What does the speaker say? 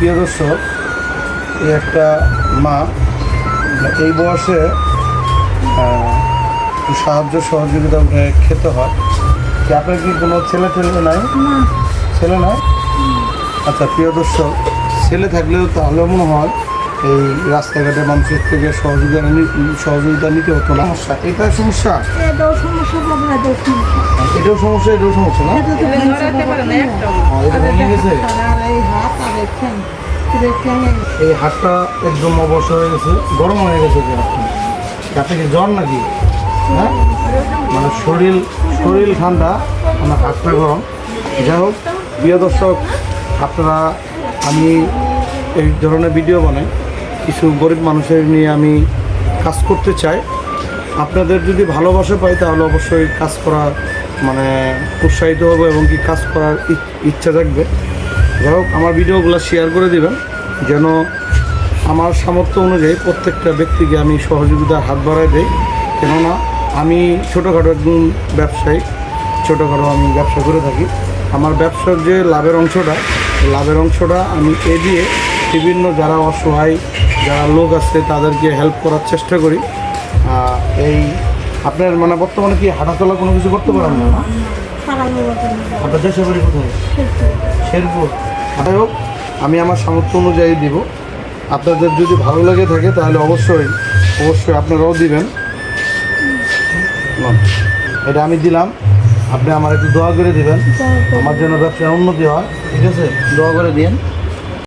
প্রিয় দর্শক এই একটা মা এই বয়সে সাহায্য সহযোগিতা খেতে হয়। কি আপনার কি কোনো ছেলে টেলে নাই? ছেলে নাই? আচ্ছা প্রিয় দর্শক ছেলে থাকলেও তাহলে মনে হয় এই রাস্তাঘাটে মানুষের থেকে সহযোগিতা নি- সহযোগিতা নিতে হতো না। সমস্যা এটা সমস্যা? এটাও সমস্যা এটাও সমস্যা। না? এটা গেছে? এই হাতটা একদম অবশ্য হয়ে গেছে, গরম হয়ে গেছে যে হাতটা কি জ্বর নাকি? হ্যাঁ? মানে শরীর শরীর ঠান্ডা, আমার হাতটা গরম। যাই হোক, প্রিয় দর্শক, আপনারা, আমি এই ধরনের ভিডিও বানাই। কিছু গরিব মানুষের নিয়ে আমি কাজ করতে চাই। আপনাদের যদি ভালোবাসা পাই, তাহলে অবশ্যই কাজ করার মানে উৎসাহিত হব এবং কি কাজ করার ইচ্ছা থাকবে। যাই হোক, আমার ভিডিওগুলো শেয়ার করে দেবেন, যেন আমার সামর্থ্য অনুযায়ী প্রত্যেকটা ব্যক্তিকে আমি সহযোগিতার হাত বাড়াই দেই। কেননা, আমি ছোটোখাটো একজন ব্যবসায়ী, ছোটোখাটো আমি ব্যবসা করে থাকি। আমার ব্যবসার যে লাভের অংশটা লাভের অংশটা আমি এ দিয়ে বিভিন্ন যারা অসহায়, যারা লোক আছে, তাদেরকে হেল্প করার চেষ্টা করি। এই, আপনার মানে বর্তমানে কি হাঁটাচলা কোনো কিছু করতে পারেন? না। আপনার দেশের বাড়ি কোথায়? শেরপুর। যাই হোক আমি আমার সামর্থ্য অনুযায়ী দিব। আপনাদের যদি ভালো লাগে থাকে তাহলে অবশ্যই অবশ্যই আপনারাও দিবেন। এটা আমি দিলাম। আপনি আমার একটু দোয়া করে দিবেন। আমার জন্য ব্যবসায় উন্নতি হয় ঠিক আছে? দোয়া করে দিন